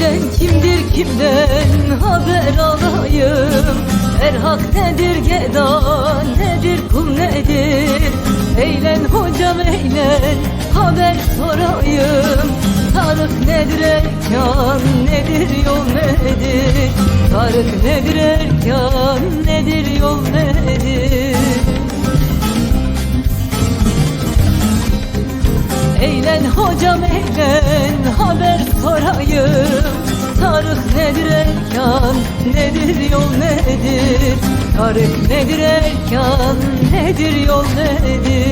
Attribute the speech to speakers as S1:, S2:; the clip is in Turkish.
S1: senden haber alayım? Erhak nedir geda nedir kul nedir? Eğlen hocam eğlen haber sorayım. Tarık nedir erkan nedir yol nedir? Tarık nedir erkan nedir yol nedir? Eğlen hocam eğlen nedir erkan nedir yol nedir? Tarık nedir erkan nedir yol nedir